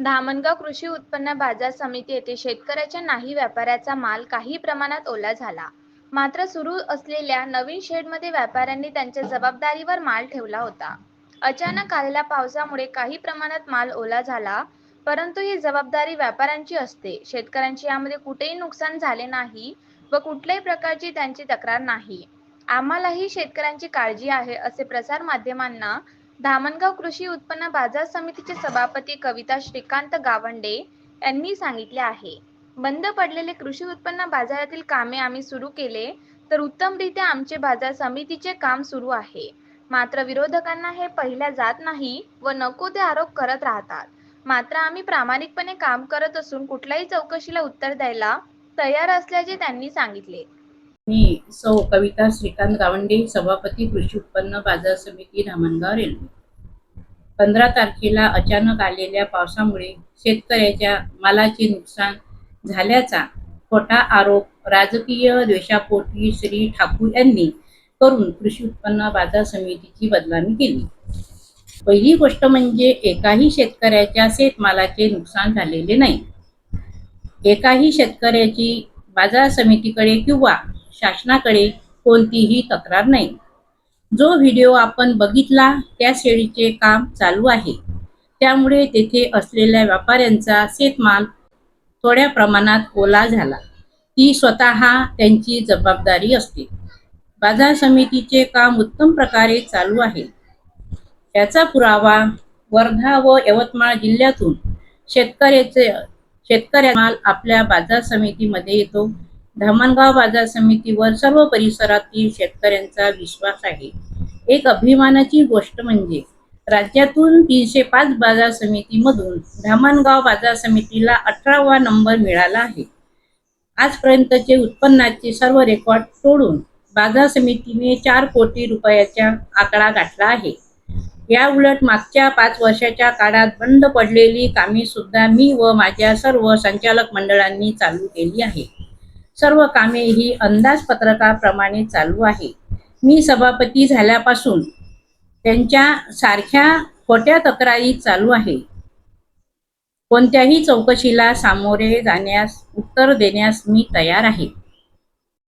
धामणगाव कृषी उत्पन्न बाजार समिती येथे शेतकऱ्याच्या नाही व्यापाऱ्याचा माल काही प्रमाणात ओला झाला. मात्र सुरू असलेल्या नवीन शेडमध्ये व्यापाऱ्यांनी त्यांच्या जबाबदारीवर माल ठेवला होता. अचानक आलेल्या पावसामुळे काही प्रमाणात माल ओला झाला परंतु ही जबाबदारी व्यापाऱ्यांची असते. शेतकऱ्यांची यामध्ये कुठेही नुकसान झाले नाही व कुठल्याही प्रकारची त्यांची तक्रार नाही. आम्हालाही शेतकऱ्यांची काळजी आहे असे प्रसार माध्यमांना धामणगाव कृषी उत्पन्न बाजार समितीचे सभापती कविता श्रीकांत गावंडे यांनी सांगितले आहे. बंद पडलेले कृषी उत्पन्न बाजारातील कामे आम्ही सुरू केले तर उत्तमरित्या आमचे बाजार समितीचे काम सुरू आहे. मात्र विरोधकांना हे पहिल्या जात नाही व नको ते आरोप करत राहतात. मात्र आम्ही प्रामाणिकपणे काम करत असून कुठल्याही चौकशीला उत्तर द्यायला तयार असल्याचे त्यांनी सांगितले. मी सौ कविता श्रीकांत गावंडे सभापती कृषी उत्पन्न बाजार समिती धामणगाव रेल्वे. पंधरा तारखेला अचानक आलेल्या पावसामुळे शेतकऱ्याच्या मालाचे नुकसान झाल्याचा खोटा आरोप राजकीय द्वेषापोटी श्री ठाकूर यांनी करून कृषी उत्पन्न बाजार समितीची बदनामी केली. पहिली गोष्ट म्हणजे एकाही शेतकऱ्याच्या शेतमालाचे नुकसान झालेले नाही. एकाही शेतकऱ्याची बाजार समितीकडे किंवा शासनाकडे कोणतीही तक्रार नाही. जो व्हिडिओ आपण बघितला त्या शेळीचे काम चालू आहे. त्यामुळे तेथे असलेल्या व्यापाऱ्यांचा शेतमाल थोड्या प्रमाणात ओला झाला. ती स्वतः त्यांची जबाबदारी असते. बाजार समितीचे काम उत्तम प्रकारे चालू आहे. याचा पुरावा वर्धा व यवतमाळ जिल्ह्यातून शेतकऱ्याचे शेतकऱ्या माल आपल्या बाजार समितीमध्ये येतो. धामणगाव बाजार समितीवर सर्व परिसरातील शेतकऱ्यांचा विश्वास आहे. एक अभिमानाची गोष्ट म्हणजे राज्यातून तीनशे पाच बाजार समितीमधून धामणगाव बाजार समितीला अठरावा नंबर मिळाला आहे. आजपर्यंतचे उत्पन्नाचे सर्व रेकॉर्ड तोडून बाजार समितीने चार कोटी रुपयाचा आकडा गाठला आहे. या उलट मागच्या पाच वर्षाच्या काळात बंद पडलेली कामे सुद्धा मी व माझ्या सर्व संचालक मंडळांनी चालू केली आहे. सर्व कामे ही अंदाजपत्रकाप्रमाणे चालू आहे. मी सभापती झाल्यापासून त्यांच्या सारख्या खोट्या तक्रारी चालू आहे. कोणत्याही चौकशीला सामोरे जाण्यास उत्तर देण्यास मी तयार आहे.